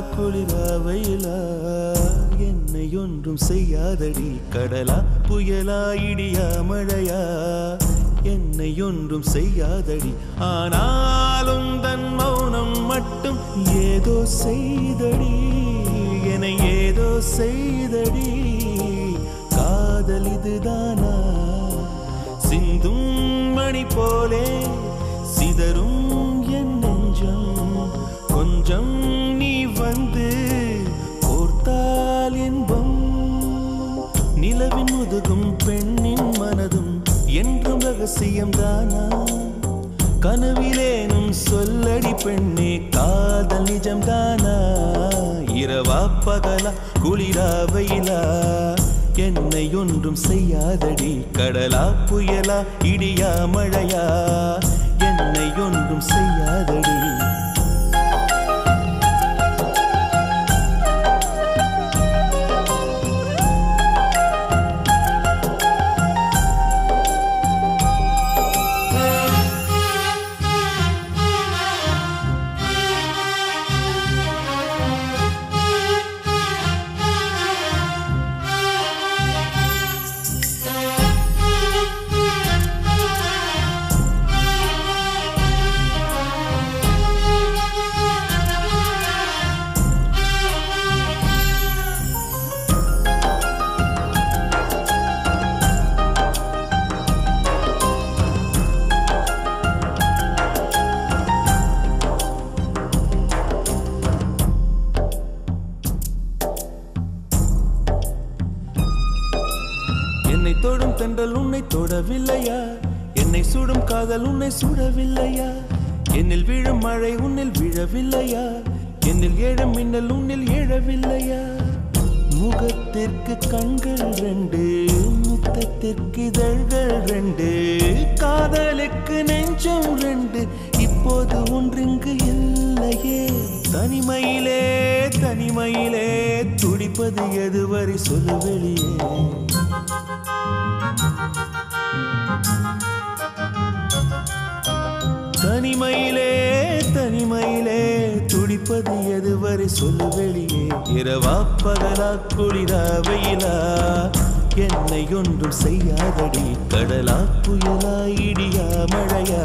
குளிரா வெயிலா என்னை ஒன்றும் செய்யாதடி கடலா புயலா இடியா மழையா என்னை ஒன்றும் செய்யாதடி. ஆனாலும் தன் மௌனம் மட்டும் ஏதோ செய்தடி என ஏதோ செய்தடி. காதல் இதுதானா? சிந்தும் மணி போலே சிதறும் ரகசியம்தானா கனவிலேனும் சொல்லடி பெண்ணே காதல் நிஜம்தானா இரவா பகலா குளிரா வெயிலா? என்னை ஒன்றும் செய்யாதடி கடலா புயலா இடியா மழையா? என்னை ஒன்றும் செய்யாதடி. என்னை தொடும் தென்றல் உன்னை தொடவில்லையா? என்னை சுடும் காதல் உன்னை சுடவில்லையா? என்னில் விழும் மழை உன்னில் விழவில்லையா? என்னில் ஏழும் மின்னல் உன்னில் எழவில்லையா? முகத்திற்கு கண்கள் ரெண்டு முத்தத்திற்கு இதழ்கள் ரெண்டு காதலுக்கு நெஞ்சம் ரெண்டு. இப்போது ஒன்றிங்கு இல்லையே. தனிமையிலே தனிமையிலே துடிப்பது எதுவரை சொல்லு வெளியே. தனிமையிலே தனிமையிலே துடிப்பது எதுவரை சொல்லு வெளியே. இரவா பகலா குளிரா வெயிலா என்னை ஒன்றும் செய்யாதடி. கடலா புயலா இடியா மழையா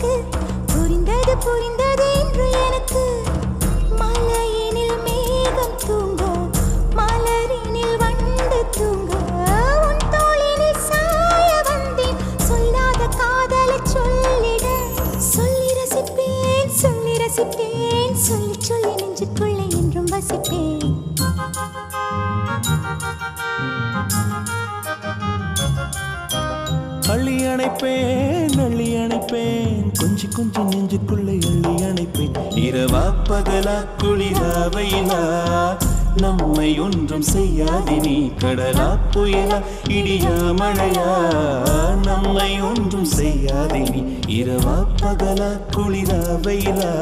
வெட்கம் எதுக்கு புரிந்தது புரிந்தது இன்று எனக்கு. மலையினில் மேகம் தூங்க மலரினில் வண்டு தூங்க. உன் தோளினில் சாய வந்தேன். சொல்லாத காதலை சொல்லிட. சொல்லி ரசிப்பேன் சொல்லி ரசிப்பேன். சொல்லி சொல்லி நெஞ்சுக்குள்ளே என்றும் வசிப்பேன். அணைப்பேன் அள்ளி அணைப்பேன் கொஞ்சி கொஞ்சி நெஞ்சுக்குள்ளே அள்ளி அணைப்பேன் இரவா பகலா குளிரா வெயிலா நம்மை ஒன்றும் செய்யாதி நீ கடலா புயலா இடியா மழையா நம்மை ஒன்றும் செய்யாதி நீ இரவா பகலா குளிரா வெயிலா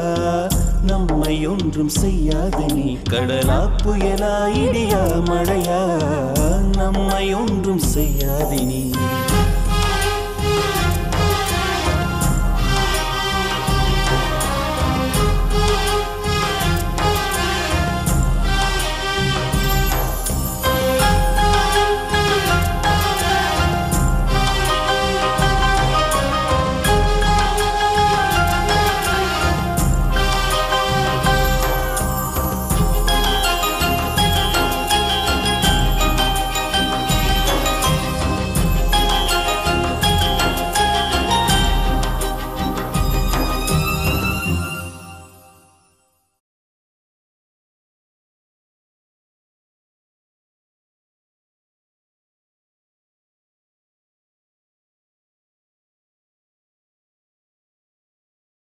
நம்மை ஒன்றும் செய்யாதே நீ கடலா புயலா இடியா மழையா நம்மை ஒன்றும் செய்யாதி நீ.